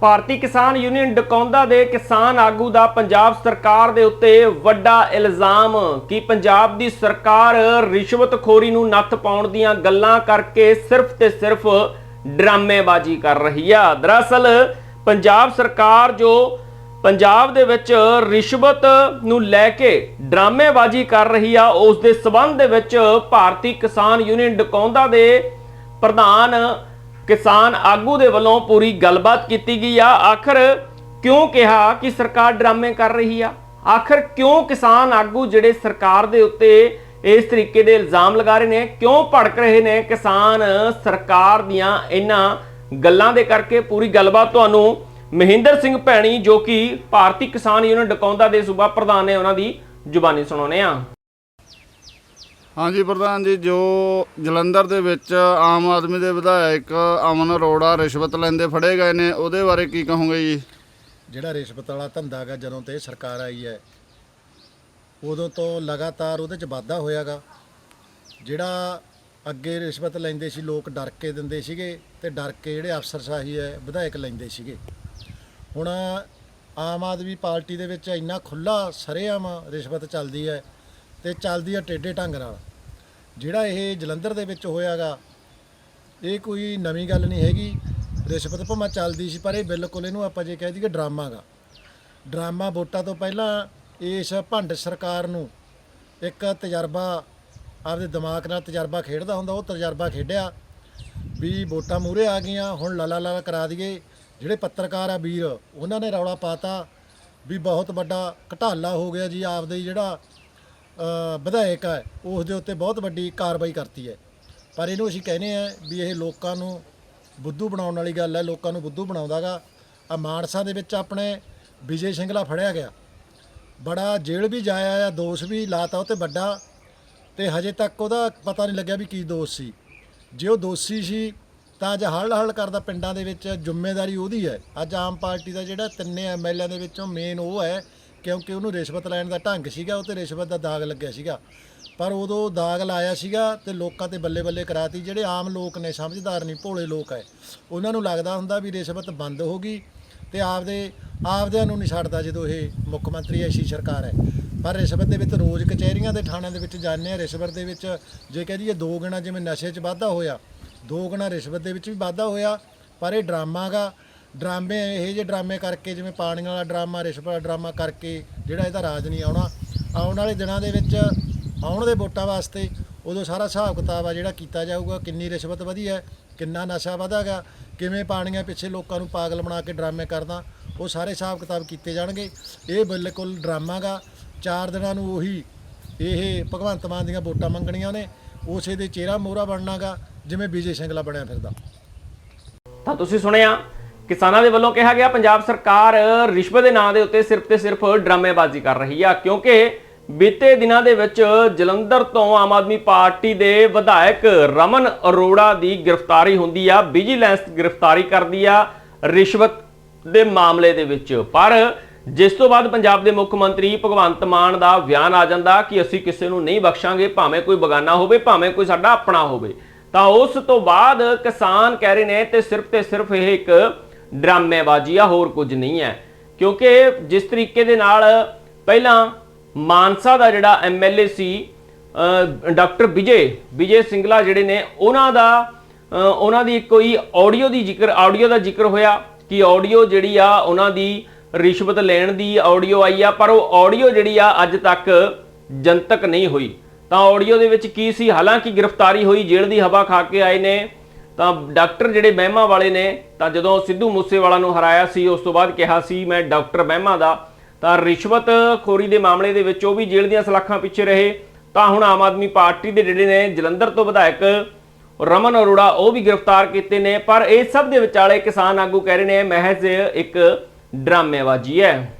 ਭਾਰਤੀ ਕਿਸਾਨ ਯੂਨੀਅਨ ਡਕੌਂਦਾ ਦੇ ਕਿਸਾਨ ਆਗੂ ਦਾ ਪੰਜਾਬ ਸਰਕਾਰ ਦੇ ਉੱਤੇ ਵੱਡਾ ਇਲਜ਼ਾਮ। ਕਿ ਪੰਜਾਬ ਦੀ ਸਰਕਾਰ ਰਿਸ਼ਵਤਖੋਰੀ ਨੂੰ ਨੱਥ ਪਾਉਣ ਦੀਆਂ ਗੱਲਾਂ ਕਰਕੇ ਸਿਰਫ ਤੇ ਸਿਰਫ ਡਰਾਮੇਬਾਜ਼ੀ ਕਰ ਰਹੀ ਆ? ਦਰਅਸਲ, ਪੰਜਾਬ ਸਰਕਾਰ ਜੋ ਪੰਜਾਬ ਦੇ ਵਿੱਚ ਰਿਸ਼ਵਤ ਨੂੰ ਲੈ ਕੇ ਡਰਾਮੇਬਾਜ਼ੀ ਕਰ ਰਹੀ ਆ, ਉਸ ਦੇ ਸਬੰਧ ਦੇ ਵਿੱਚ ਭਾਰਤੀ ਕਿਸਾਨ ਯੂਨੀਅਨ ਡਕੌਂਦਾ ਦੇ ਪ੍ਰਧਾਨ ਕਿਸਾਨ ਆਗੂ ਦੇ ਵੱਲੋਂ ਪੂਰੀ ਗੱਲਬਾਤ ਕੀਤੀ ਗਈ ਆ। ਆਖਰ ਕਿਉਂ ਕਿਹਾ ਕਿ ਸਰਕਾਰ ਡਰਾਮੇ ਕਰ ਰਹੀ ਆ? ਆਖਰ ਕਿਉਂ ਕਿਸਾਨ ਆਗੂ ਜਿਹੜੇ ਸਰਕਾਰ ਦੇ ਉੱਤੇ ਇਸ ਤਰੀਕੇ ਦੇ ਇਲਜ਼ਾਮ ਲਗਾ ਰਹੇ ਨੇ, ਕਿਉਂ ਭੜਕ ਰਹੇ ਨੇ ਕਿਸਾਨ ਸਰਕਾਰ ਦੀਆਂ ਇਹਨਾਂ ਗੱਲਾਂ ਦੇ ਕਰਕੇ? ਪੂਰੀ ਗੱਲਬਾਤ ਤੁਹਾਨੂੰ ਮਹਿੰਦਰ ਸਿੰਘ ਭੈਣੀ ਜੋ ਕਿ ਭਾਰਤੀ ਕਿਸਾਨ ਯੂਨੀਅਨ ਡਕੌਂਦਾ ਦੇ ਸੂਬਾ ਪ੍ਰਧਾਨ ਨੇ ਉਹਨਾਂ ਦੀ ਜ਼ੁਬਾਨੀ ਸੁਣਾਉਣੇ ਆ ਹਾਂਜੀ ਪ੍ਰਧਾਨ ਜੀ, ਜੋ ਜਲੰਧਰ ਦੇ ਵਿੱਚ ਆਮ ਆਦਮੀ ਦੇ ਵਿਧਾਇਕ ਅਮਨ ਅਰੋੜਾ ਰਿਸ਼ਵਤ ਲੈਂਦੇ ਫੜੇ ਗਏ ਨੇ, ਉਹਦੇ ਬਾਰੇ ਕੀ ਕਹੋਗੇ ਜੀ? ਜਿਹੜਾ ਰਿਸ਼ਵਤ ਵਾਲਾ ਧੰਦਾ ਗਾ ਜਦੋਂ ਤੇ ਸਰਕਾਰ ਆਈ ਹੈ, ਉਦੋਂ ਤੋਂ ਲਗਾਤਾਰ ਉਹਦੇ ਚ ਵਾਧਾ ਹੋਇਆਗਾ। ਜਿਹੜਾ ਅੱਗੇ ਰਿਸ਼ਵਤ ਲੈਂਦੇ ਸੀ, ਲੋਕ ਡਰ ਕੇ ਦਿੰਦੇ ਸੀਗੇ ਤੇ ਡਰ ਕੇ ਜਿਹੜੇ ਅਫਸਰਸ਼ਾਹੀ ਹੈ, ਵਿਧਾਇਕ ਲੈਂਦੇ ਸੀਗੇ। ਹੁਣ ਆਮ ਆਦਮੀ ਪਾਰਟੀ ਦੇ ਵਿੱਚ ਇੰਨਾ ਖੁੱਲਾ ਸਰੇਆਮ ਰਿਸ਼ਵਤ ਚੱਲਦੀ ਹੈ ਤੇ ਚੱਲਦੀ ਆ ਟੇਢੇ ਢੰਗ ਨਾਲ। ਜਿਹੜਾ ਇਹ ਜਲੰਧਰ ਦੇ ਵਿੱਚ ਹੋਇਆਗਾ, ਇਹ ਕੋਈ ਨਵੀਂ ਗੱਲ ਨਹੀਂ ਹੈਗੀ। ਰਿਸ਼ਵਤ ਭਾਵੇਂ ਚੱਲਦੀ ਸੀ, ਪਰ ਇਹ ਬਿਲਕੁਲ ਇਹਨੂੰ ਆਪਾਂ ਜੇ ਕਹਿ ਦਈਏ ਡਰਾਮਾ ਗਾ। ਡਰਾਮਾ ਵੋਟਾਂ ਤੋਂ ਪਹਿਲਾਂ ਇਸ ਭੰਡ ਸਰਕਾਰ ਨੂੰ ਇੱਕ ਤਜਰਬਾ, ਆਪਦੇ ਦਿਮਾਗ ਨਾਲ ਤਜਰਬਾ ਖੇਡਦਾ ਹੁੰਦਾ, ਉਹ ਤਜਰਬਾ ਖੇਡਿਆ ਵੀ ਵੋਟਾਂ ਮੂਰੇ ਆ ਗਈਆਂ, ਹੁਣ ਲਾਲਾ ਲਾਲਾ ਕਰਾ ਦਈਏ। ਜਿਹੜੇ ਪੱਤਰਕਾਰ ਆ ਵੀਰ, ਉਹਨਾਂ ਨੇ ਰੌਲਾ ਪਾਤਾ ਵੀ ਬਹੁਤ ਵੱਡਾ ਘਟਾਲਾ ਹੋ ਗਿਆ ਜੀ, ਆਪਦੇ ਜਿਹੜਾ ਵਿਧਾਇਕ ਹੈ, ਉਸ ਦੇ ਉੱਤੇ ਬਹੁਤ ਵੱਡੀ ਕਾਰਵਾਈ ਕਰਤੀ ਹੈ। ਪਰ ਇਹਨੂੰ ਅਸੀਂ ਕਹਿੰਦੇ ਆ ਵੀ ਇਹ ਲੋਕਾਂ ਨੂੰ ਬੁੱਧੂ ਬਣਾਉਣ ਵਾਲੀ ਗੱਲ ਹੈ, ਲੋਕਾਂ ਨੂੰ ਬੁੱਧੂ ਬਣਾਉਂਦਾਗਾ ਆ ਮਾਨਸਾ ਦੇ ਵਿੱਚ ਆਪਣੇ ਵਿਜੇ ਸਿੰਗਲਾ ਫੜਿਆ ਗਿਆ। ਬੜਾ ਜੇਲ੍ਹ ਵੀ ਜਾਇਆ ਆ, ਦੋਸ਼ ਵੀ ਲਾਤਾ ਉਹ ਤੇ ਵੱਡਾ, ਤੇ ਹਜੇ ਤੱਕ ਉਹਦਾ ਪਤਾ ਨਹੀਂ ਲੱਗਿਆ ਵੀ ਕੀ ਦੋਸ਼ ਸੀ। ਜੇ ਉਹ ਦੋਸ਼ੀ ਸੀ, ਤਾਂ ਅੱਜ ਹਲ ਹਲ ਕਰਦਾ ਪਿੰਡਾਂ ਦੇ ਵਿੱਚ ਜ਼ਿੰਮੇਵਾਰੀ ਉਹਦੀ ਹੈ। ਅੱਜ ਆਮ ਪਾਰਟੀ ਦਾ ਜਿਹੜਾ ਤਿੰਨੇ ਐਮਐਲਏ ਦੇ ਵਿੱਚੋਂ ਮੇਨ ਉਹ ਹੈ ਕਿਉਂਕਿ ਉਹਨੂੰ ਰਿਸ਼ਵਤ ਲੈਣ ਦਾ ਢੰਗ ਸੀਗਾ, ਉਹ ਤੇ ਰਿਸ਼ਵਤ ਦਾ ਦਾਗ ਲੱਗਿਆ ਸੀਗਾ। ਪਰ ਉਦੋਂ ਦਾਗ ਲਾਇਆ ਸੀਗਾ ਤੇ ਲੋਕਾਂ ਤੇ ਬੱਲੇ ਬੱਲੇ ਕਰਾਤੀ, ਜਿਹੜੇ ਆਮ ਲੋਕ ਨੇ, ਸਮਝਦਾਰ ਨਹੀਂ ਭੋਲੇ ਲੋਕ ਹੈ। ਉਹਨਾਂ ਨੂੰ ਲੱਗਦਾ ਹੁੰਦਾ ਵੀ ਰਿਸ਼ਵਤ ਬੰਦ ਹੋ ਗਈ ਤੇ ਆਪਦੇ, ਆਪਦਿਆਂ ਨੂੰ ਨਹੀਂ ਛੱਡਦਾ ਜਦੋਂ ਇਹ ਮੁੱਖ ਮੰਤਰੀ ਐਸੀ ਸਰਕਾਰ ਹੈ। ਪਰ ਰਿਸ਼ਵਤ ਦੇ ਵਿੱਚ ਰੋਜ਼ ਕਚਹਿਰੀਆਂ ਦੇ ਥਾਣਿਆਂ ਦੇ ਵਿੱਚ ਜਾਂਦੇ ਆ ਰਿਸ਼ਵਤ ਦੇ ਵਿੱਚ ਜੇ ਕਹਿ ਦਈਏ ਦੋ ਗੁਣਾ ਜਿਵੇਂ ਨਸ਼ੇ 'ਚ ਵਾਧਾ ਹੋਇਆ, ਦੋ ਗੁਣਾ ਰਿਸ਼ਵਤ ਦੇ ਵਿੱਚ ਵੀ ਵਾਧਾ ਹੋਇਆ, ਪਰ ਇਹ ਡਰਾਮਾ ਗਾ ਡਰਾਮੇ, ਇਹੋ ਜਿਹੇ ਡਰਾਮੇ ਕਰਕੇ, ਜਿਵੇਂ ਪਾਣੀ ਵਾਲਾ ਡਰਾਮਾ, ਰਿਸ਼ਵਤ ਵਾਲਾ ਡਰਾਮਾ ਕਰਕੇ ਜਿਹੜਾ ਇਹਦਾ ਰਾਜ ਨਹੀਂ ਆਉਣਾ, ਆਉਣ ਵਾਲੇ ਦਿਨਾਂ ਦੇ ਵਿੱਚ ਆਉਣ ਦੇ ਵੋਟਾਂ ਵਾਸਤੇ ਉਦੋਂ ਸਾਰਾ ਹਿਸਾਬ ਕਿਤਾਬ ਆ ਜਿਹੜਾ ਕੀਤਾ ਜਾਊਗਾ, ਕਿੰਨੀ ਰਿਸ਼ਵਤ ਵਧੀ ਹੈ ਕਿੰਨਾ ਨਸ਼ਾ ਵਧਾ ਵਧਾਗਾ, ਕਿਵੇਂ ਪਾਣੀਆਂ ਪਿੱਛੇ ਲੋਕਾਂ ਨੂੰ ਪਾਗਲ ਬਣਾ ਕੇ ਡਰਾਮੇ ਕਰਦਾ, ਉਹ ਸਾਰੇ ਹਿਸਾਬ ਕਿਤਾਬ ਕੀਤੇ ਜਾਣਗੇ। ਇਹ ਬਿਲਕੁਲ ਡਰਾਮਾ ਗਾ ਚਾਰ ਦਿਨਾਂ ਨੂੰ ਉਹੀ ਇਹ ਭਗਵੰਤ ਮਾਨ ਦੀਆਂ ਵੋਟਾਂ ਮੰਗਣੀਆਂ ਨੇ, ਉਸੇ ਦੇ ਚਿਹਰਾ ਮੋਹਰਾ ਬਣਨਾਗਾ, ਜਿਵੇਂ ਵਿਜੇ ਸਿੰਗਲਾ ਬਣਿਆ ਫਿਰਦਾ। ਤਾਂ ਤੁਸੀਂ ਸੁਣਿਆ ਕਿਸਾਨਾਂ ਦੇ ਵੱਲੋਂ ਕਿਹਾ ਗਿਆ, ਪੰਜਾਬ ਸਰਕਾਰ ਰਿਸ਼ਵਤ ਦੇ ਨਾਂ ਦੇ ਉੱਤੇ ਸਿਰਫ ਤੇ ਸਿਰਫ ਡਰਾਮੇਬਾਜ਼ੀ ਕਰ ਰਹੀ ਆ, ਕਿਉਂਕਿ ਬੀਤੇ ਦਿਨਾਂ ਦੇ ਵਿੱਚ ਜਲੰਧਰ ਤੋਂ ਆਮ ਆਦਮੀ ਪਾਰਟੀ ਦੇ ਵਿਧਾਇਕ ਰਮਨ ਅਰੋੜਾ ਦੀ ਗ੍ਰਿਫਤਾਰੀ ਹੁੰਦੀ ਆ, ਵਿਜੀਲੈਂਸ ਗ੍ਰਿਫਤਾਰੀ ਕਰਦੀ ਆ ਰਿਸ਼ਵਤ ਦੇ ਮਾਮਲੇ ਦੇ ਵਿੱਚ। ਪਰ ਜਿਸ ਤੋਂ ਬਾਅਦ ਪੰਜਾਬ ਦੇ ਮੁੱਖ ਮੰਤਰੀ ਭਗਵੰਤ ਮਾਨ ਦਾ ਬਿਆਨ ਆ ਜਾਂਦਾ ਕਿ ਅਸੀਂ ਕਿਸੇ ਨੂੰ ਨਹੀਂ ਬਖਸ਼ਾਂਗੇ, ਭਾਵੇਂ ਕੋਈ ਬਗਾਨਾ ਹੋਵੇ, ਭਾਵੇਂ ਕੋਈ ਸਾਡਾ ਆਪਣਾ ਹੋਵੇ, ਤਾਂ ਉਸ ਤੋਂ ਬਾਅਦ ਕਿਸਾਨ ਕਹਿ ਰਹੇ ਨੇ ਤੇ ਸਿਰਫ ਤੇ ਸਿਰਫ ਇਹ ਇੱਕ ਡਰਾਮੇਬਾਜ਼ੀ ਆ, ਹੋਰ ਕੁਝ ਨਹੀਂ ਹੈ। ਕਿਉਂਕਿ ਜਿਸ ਤਰੀਕੇ ਦੇ ਨਾਲ ਪਹਿਲਾਂ ਮਾਨਸਾ ਦਾ ਜਿਹੜਾ ਐਮਐਲਏ ਸੀ ਡਾਕਟਰ ਵਿਜੇ ਵਿਜੇ ਸਿੰਗਲਾ ਜਿਹੜੇ ਨੇ, ਉਹਨਾਂ ਦਾ ਉਹਨਾਂ ਦੀ ਕੋਈ ਆਡੀਓ ਦੀ ਜ਼ਿਕਰ, ਆਡੀਓ ਦਾ ਜ਼ਿਕਰ ਹੋਇਆ ਕਿ ਆਡੀਓ ਜਿਹੜੀ ਆ, ਉਹਨਾਂ ਦੀ ਰਿਸ਼ਵਤ ਲੈਣ ਦੀ ਆਡੀਓ ਆਈ ਆ, ਪਰ ਉਹ ਆਡੀਓ ਜਿਹੜੀ ਆ, ਅੱਜ ਤੱਕ ਜਨਤਕ ਨਹੀਂ ਹੋਈ। ਤਾਂ ਆਡੀਓ ਦੇ ਵਿੱਚ ਕੀ ਸੀ? ਹਾਲਾਂਕਿ ਗ੍ਰਿਫਤਾਰੀ ਹੋਈ, ਜੇਲ੍ਹ ਦੀ ਹਵਾ ਖਾ ਕੇ ਆਏ ਨੇ। ਤਾਂ ਡਾਕਟਰ ਜਿਹੜੇ ਮਹਿਮਾ ਵਾਲੇ ਨੇ, ਤਾਂ ਜਦੋਂ ਸਿੱਧੂ ਮੂਸੇਵਾਲਾ ਨੂੰ ਹਰਾਇਆ ਸੀ, ਉਸ ਤੋਂ ਬਾਅਦ ਕਿਹਾ ਸੀ, ਮੈਂ ਡਾਕਟਰ ਮਹਿਮਾ ਦਾ। ਤਾਂ ਰਿਸ਼ਵਤ ਖੋਰੀ ਦੇ ਮਾਮਲੇ ਦੇ ਵਿੱਚ ਉਹ ਵੀ ਜੇਲ੍ਹ ਦੀਆਂ ਸਲਾਖਾਂ ਪਿੱਛੇ ਰਹੇ। ਤਾਂ ਹੁਣ ਆਮ ਆਦਮੀ ਪਾਰਟੀ ਦੇ ਜਿਹੜੇ ਨੇ, ਜਲੰਧਰ ਤੋਂ ਵਿਧਾਇਕ ਰਮਨ ਅਰੋੜਾ, ਉਹ ਵੀ ਗ੍ਰਿਫਤਾਰ ਕੀਤੇ ਨੇ। ਪਰ ਇਹ ਸਭ ਦੇ ਵਿਚਾਲੇ ਕਿਸਾਨ ਆਗੂ ਕਹਿ ਰਹੇ ਨੇ, ਮਹਿਜ਼ ਇੱਕ ਡਰਾਮੇਬਾਜ਼ੀ ਹੈ।